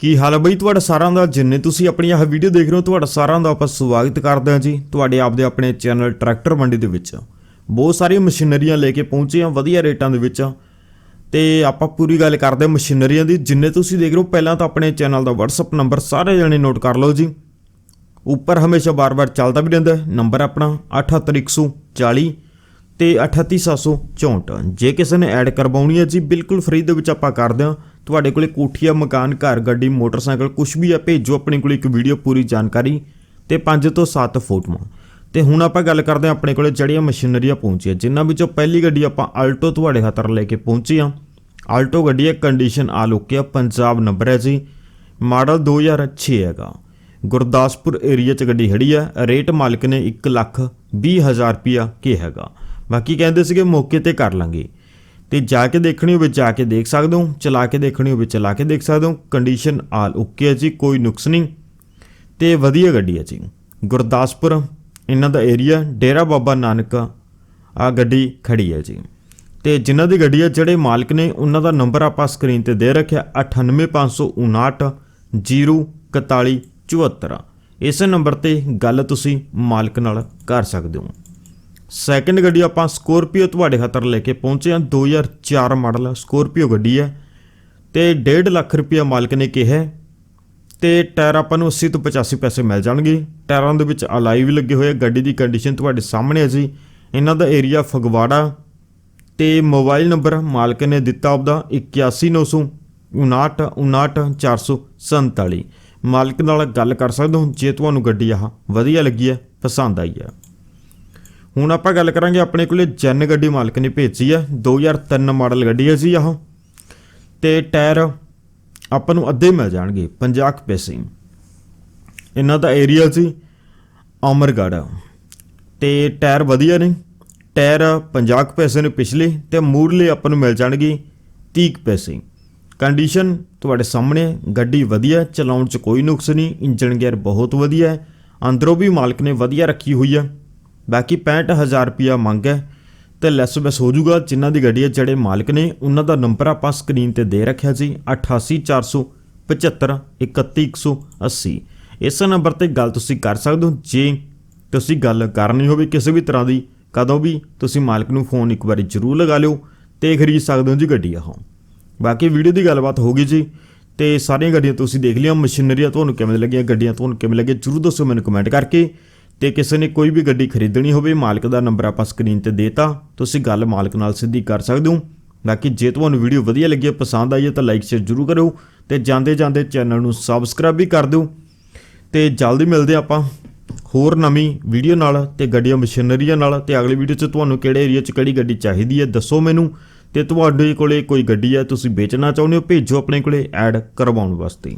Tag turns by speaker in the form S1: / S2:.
S1: ਕੀ ਹਾਲ ਹੈ ਬਈ? ਤੁਹਾਡਾ ਸਾਰਿਆਂ ਦਾ ਜਿੰਨੇ ਤੁਸੀਂ ਆਪਣੀ ਆਹ ਵੀਡੀਓ ਦੇਖ ਰਹੇ ਹੋ, ਤੁਹਾਡਾ ਸਾਰਿਆਂ ਦਾ ਆਪਾਂ ਸਵਾਗਤ ਕਰਦੇ ਹਾਂ ਜੀ ਤੁਹਾਡੇ ਆਪਦੇ ਆਪਣੇ ਚੈਨਲ ਟਰੈਕਟਰ ਮੰਡੀ ਦੇ ਵਿੱਚ। ਬਹੁਤ ਸਾਰੀਆਂ ਮਸ਼ੀਨਰੀਆਂ ਲੈ ਕੇ ਪਹੁੰਚੇ ਹਾਂ ਵਧੀਆ ਰੇਟਾਂ ਦੇ ਵਿੱਚ। ਤੇ ਆਪਾਂ ਪੂਰੀ ਗੱਲ ਕਰਦੇ ਹਾਂ ਮਸ਼ੀਨਰੀਆਂ ਦੀ। ਜਿੰਨੇ ਤੁਸੀਂ ਦੇਖ ਰਹੇ ਹੋ, ਪਹਿਲਾਂ ਤਾਂ ਆਪਣੇ ਚੈਨਲ ਦਾ WhatsApp ਨੰਬਰ ਸਾਰੇ ਜਣੇ ਨੋਟ ਕਰ ਲਓ ਜੀ। ਉੱਪਰ ਹਮੇਸ਼ਾ ਬਾਰ-ਬਾਰ ਚੱਲਦਾ ਵੀ ਰਹਿੰਦਾ ਨੰਬਰ ਆਪਣਾ 78140 ਤੇ 38764 ਜੇ ਕਿਸੇ ਨੇ ਐਡ ਕਰਵਾਉਣੀ ਹੈ ਜੀ, ਬਿਲਕੁਲ ਫ੍ਰੀ ਦੇ ਵਿੱਚ ਆਪਾਂ ਕਰਦੇ ਹਾਂ। ਤੁਹਾਡੇ ਕੋਲੇ ਕੋਠੀਆ, ਮਕਾਨ, ਘਰ, ਗੱਡੀ, ਮੋਟਰਸਾਈਕਲ ਕੁਝ ਵੀ ਆ, ਭੇਜੋ ਆਪਣੇ ਕੋਲੇ ਇੱਕ ਵੀਡੀਓ ਪੂਰੀ ਜਾਣਕਾਰੀ ਤੇ 5 ਤੋਂ 7 ਫੋਟੋਆਂ। ਤੇ ਹੁਣ ਆਪਾਂ ਗੱਲ ਕਰਦੇ ਹਾਂ ਆਪਣੇ ਕੋਲੇ ਜਿਹੜੀਆਂ ਮਸ਼ੀਨਰੀਆਂ ਪਹੁੰਚੀਆਂ, ਜਿਨ੍ਹਾਂ ਵਿੱਚੋਂ ਪਹਿਲੀ ਗੱਡੀ ਆਪਾਂ ਆਲਟੋ ਤੁਹਾਡੇ ਖਾਤਰ ਲੈ ਕੇ ਪਹੁੰਚੇ ਹਾਂ। ਆਲਟੋ ਗੱਡੀ ਹੈ ਕੰਡੀਸ਼ਨ ਆ ਲੁੱਕ ਆ, ਪੰਜਾਬ ਨੰਬਰ ਹੈ ਜੀ, ਮਾਡਲ 2006 ਹੈਗਾ। ਗੁਰਦਾਸਪੁਰ ਏਰੀਆ ਚ ਗੱਡੀ ਖੜੀ ਆ ਰੇਟ ਮਾਲਕ ਨੇ 1 ਲੱਖ 20 ਹਜ਼ਾਰ ਰੁਪਿਆ ਕੀ ਹੈਗਾ। ਬਾਕੀ ਕਹਿੰਦੇ ਸੀਗੇ, ਮੌਕੇ ਤੇ ਕਰ ਲਾਂਗੇ। ਤੇ ਜਾ ਕੇ ਦੇਖਣੀ ਹੋਵੇ, ਜਾ ਕੇ ਦੇਖ ਸਕਦੇ ਹੋ, ਚਲਾ ਕੇ ਦੇਖਣੀ ਹੋਵੇ, ਚਲਾ ਕੇ ਦੇਖ ਸਕਦੇ ਹੋ। ਕੰਡੀਸ਼ਨ ਆਲ ਓਕੇ ਹੈ ਜੀ, ਕੋਈ ਨੁਕਸ ਨਹੀਂ। ਤੇ ਵਧੀਆ ਗੱਡੀ ਹੈ ਜੀ। ਗੁਰਦਾਸਪੁਰ, ਇਹਨਾਂ ਦਾ ਏਰੀਆ ਡੇਰਾ ਬਾਬਾ ਨਾਨਕ, ਆ ਗੱਡੀ ਖੜੀ ਹੈ ਜੀ। ਤੇ ਜਿਨ੍ਹਾਂ ਦੀ ਗੱਡੀ ਹੈ, ਜਿਹੜੇ ਮਾਲਕ ਨੇ, ਉਹਨਾਂ ਦਾ ਨੰਬਰ ਆਪਾਂ ਸਕਰੀਨ ਤੇ ਦੇ ਰੱਖਿਆ 98559 04174 ਇਸੇ ਨੰਬਰ ਤੇ ਗੱਲ ਤੁਸੀਂ ਮਾਲਕ ਨਾਲ ਕਰ ਸਕਦੇ ਹੋ। ਸੈਕਿੰਡ ਗੱਡੀ ਆਪਾਂ ਸਕੋਰਪੀਓ ਤੁਹਾਡੇ ਖਾਤਰ ਲੈ ਕੇ ਪਹੁੰਚੇ ਹਾਂ। 2004 ਮਾਡਲ ਸਕੋਰਪੀਓ ਗੱਡੀ ਹੈ ਤੇ 1.5 ਲੱਖ ਰੁਪਇਆ ਮਾਲਕ ਨੇ ਕਿਹਾ ਹੈ ਤੇ ਟਾਇਰ ਆਪਾਂ ਨੂੰ 80 ਤੋਂ 85 ਪੈਸੇ ਮਿਲ ਜਾਣਗੇ। ਟਾਇਰਾਂ ਦੇ ਵਿੱਚ ਅਲਾਈ ਵੀ ਲੱਗੇ ਹੋਏ ਆ। ਗੱਡੀ ਦੀ ਕੰਡੀਸ਼ਨ ਤੁਹਾਡੇ ਸਾਹਮਣੇ ਹੈ ਜੀ। ਇਹਨਾਂ ਦਾ ਏਰੀਆ ਫਗਵਾੜਾ ਤੇ ਮੋਬਾਈਲ ਨੰਬਰ ਮਾਲਕ ਨੇ ਦਿੱਤਾ ਆਪਦਾ 8195599447 ਮਾਲਕ ਨਾਲ ਗੱਲ ਕਰ ਸਕਦੇ ਹੋ। ਜੇ ਤੁਹਾਨੂੰ ਗੱਡੀ ਆਹ ਵਧੀਆ ਲੱਗੀ ਹੈ, ਪਸੰਦ ਆਈ ਹੈ। ਹੁਣ ਆਪਾਂ ਗੱਲ ਕਰਾਂਗੇ ਆਪਣੇ ਕੋਲੇ ਜੈਨ ਗੱਡੀ ਮਾਲਕ ਨੇ ਭੇਜੀ ਹੈ 2003 ਮਾਡਲ ਗੱਡੀ ਹੈ ਜੀ ਆਹ। ਤੇ ਟਾਇਰ ਆਪਾਂ ਨੂੰ ਅੱਧੇ ਮਿਲ ਜਾਣਗੇ 50 ਕੁ ਪੈਸੇ। ਇਹਨਾਂ ਦਾ ਏਰੀਆ ਸੀ ਅਮਰਗੜ੍ਹ। ਤੇ ਟਾਇਰ ਵਧੀਆ ਨੇ ਟਾਇਰ 50 ਕੁ ਪੈਸੇ ਨੇ ਪਿਛਲੇ ਤੇ ਮੂਰਲੇ ਆਪਾਂ ਨੂੰ ਮਿਲ ਜਾਣਗੇ 30 ਕੁ ਪੈਸੇ। ਕੰਡੀਸ਼ਨ ਤੁਹਾਡੇ ਸਾਹਮਣੇ ਹੈ, ਗੱਡੀ ਵਧੀਆ ਚਲਾਉਣ 'ਚ ਕੋਈ ਨੁਕਸ ਨਹੀਂ ਇੰਜਨ ਗੇਅਰ ਬਹੁਤ ਵਧੀਆ ਹੈ ਅੰਦਰੋਂ ਵੀ ਮਾਲਕ ਨੇ ਵਧੀਆ ਰੱਖੀ ਹੋਈ ਹੈ ਬਾਕੀ 65000 ਰੁਪਿਆ ਮੰਗ ਹੈ ਤੇ ਲੈਸ ਬੈਸ ਹੋ ਜਾਊਗਾ ਜਿਨ੍ਹਾਂ ਦੀ ਗੱਡੀ ਹੈ, ਜਿਹੜੇ ਮਾਲਕ ਨੇ, ਉਹਨਾਂ ਦਾ ਨੰਬਰ ਆਪਾਂ ਸਕਰੀਨ ਤੇ ਦੇ ਰੱਖਿਆ ਜੀ 88475 31180 ਇਸ ਨੰਬਰ ਤੇ ਗੱਲ ਤੁਸੀਂ ਕਰ ਸਕਦੇ ਹੋ। ਜੇ ਤੁਸੀਂ ਗੱਲ ਕਰਨੀ ਹੋਵੇ ਕਿਸੇ ਵੀ ਤਰ੍ਹਾਂ ਦੀ, ਕਦੋਂ ਵੀ ਤੁਸੀਂ ਮਾਲਕ ਨੂੰ ਫੋਨ ਇੱਕ ਵਾਰੀ ਜ਼ਰੂਰ ਲਗਾ ਲਿਓ ਤੇ ਖਰੀਦ ਸਕਦੇ ਹੋ ਜੀ ਗੱਡੀ ਆਹ। ਬਾਕੀ ਵੀਡੀਓ ਦੀ ਗੱਲਬਾਤ ਹੋ ਗਈ ਜੀ ਤੇ ਸਾਰੀਆਂ ਗੱਡੀਆਂ ਤੁਸੀਂ ਦੇਖ ਲਿਆ ਮਸ਼ੀਨਰੀਆਂ ਤੁਹਾਨੂੰ ਕਿਵੇਂ ਲੱਗੀਆਂ, ਗੱਡੀਆਂ ਤੁਹਾਨੂੰ ਕਿਵੇਂ ਲੱਗੀਆਂ, ਜਰੂਰ ਦੱਸੋ ਮੈਨੂੰ ਕਮੈਂਟ ਕਰਕੇ। ਤੇ ਕਿਸੇ ਨੇ ਕੋਈ ਵੀ ਗੱਡੀ ਖਰੀਦਣੀ ਹੋਵੇ, ਮਾਲਕ ਦਾ ਨੰਬਰ ਆਪਾਂ ਸਕਰੀਨ ਤੇ ਦੇਤਾ। ਤੁਸੀਂ ਗੱਲ ਮਾਲਕ ਨਾਲ ਸਿੱਧੀ ਕਰ ਸਕਦੇ ਹੋ। ਬਾਕੀ ਜੇ ਤੁਹਾਨੂੰ ਵੀਡੀਓ ਵਧੀਆ ਲੱਗੀ ਪਸੰਦ ਆਈ ਤਾਂ ਲਾਈਕ ਸ਼ੇਅਰ ਜਰੂਰ ਕਰਿਓ ਤੇ ਜਾਂਦੇ ਜਾਂਦੇ ਚੈਨਲ ਨੂੰ ਸਬਸਕ੍ਰਾਈਬ ਵੀ ਕਰ ਦਿਓ। ਤੇ ਜਲਦੀ ਮਿਲਦੇ ਆਪਾਂ ਹੋਰ ਨਵੀਂ ਵੀਡੀਓ ਨਾਲ ਤੇ ਗੱਡੀਆਂ ਮਸ਼ੀਨਰੀਆਂ ਨਾਲ ਤੇ ਅਗਲੀ ਵੀਡੀਓ 'ਚ ਤੁਹਾਨੂੰ ਕਿਹੜੇ ਏਰੀਆ 'ਚ ਕਿਹੜੀ ਗੱਡੀ ਚਾਹੀਦੀ ਹੈ, ਦੱਸੋ ਮੈਨੂੰ। ਤੇ ਤੁਹਾਡੇ ਕੋਲੇ ਕੋਈ ਗੱਡੀ ਹੈ, ਤੁਸੀਂ ਵੇਚਣਾ ਚਾਹੁੰਦੇ ਹੋ, ਭੇਜੋ ਆਪਣੇ ਕੋਲੇ ਐਡ ਕਰਵਾਉਣ ਵਾਸਤੇ।